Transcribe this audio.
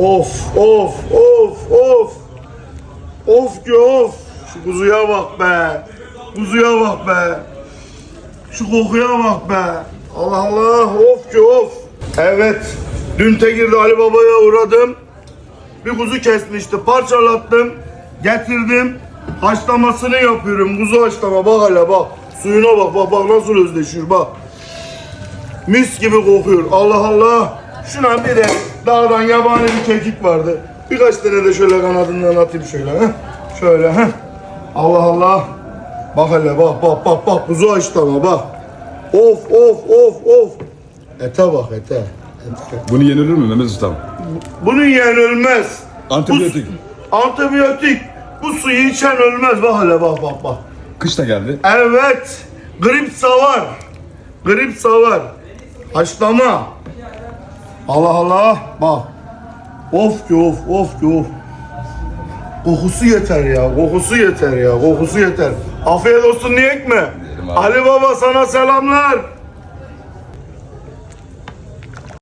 Of of of of. Of ki of. Şu kuzuya bak be. Kuzuya bak be. Şu kokuya bak be. Allah Allah of ki of. Evet. Dün Tekir'de Ali Baba'ya uğradım. Bir kuzu kesmişti. Parçalattım. Getirdim. Haşlamasını yapıyorum. Kuzu haşlama bak hele bak. Suyuna bak bak bak nasıl özleşiyor bak. Mis gibi kokuyor. Allah Allah. Şuna bir de dağdan yabani bir kekik vardı. Birkaç tane de şöyle kanadından atayım şöyle. Heh. Şöyle. Heh. Allah Allah. Bak hele bak bak bak bak kuzu haşlama bak. Of of of of. Ete bak ete. ete. Bunu yenilir mi Mehmet Ustam? Bunun yiyen ölmez. Antibiyotik. Bu, antibiyotik. Bu suyu içen ölmez. Bak hele bak bak bak. Kış da geldi. Evet. Grip savar. Grip savar. Haşlama. Allah Allah. Bak. Of ki of of ki of. Kokusu yeter ya. Kokusu yeter ya. Kokusu yeter. Afiyet olsun niyek mi? Ali Baba sana selamlar.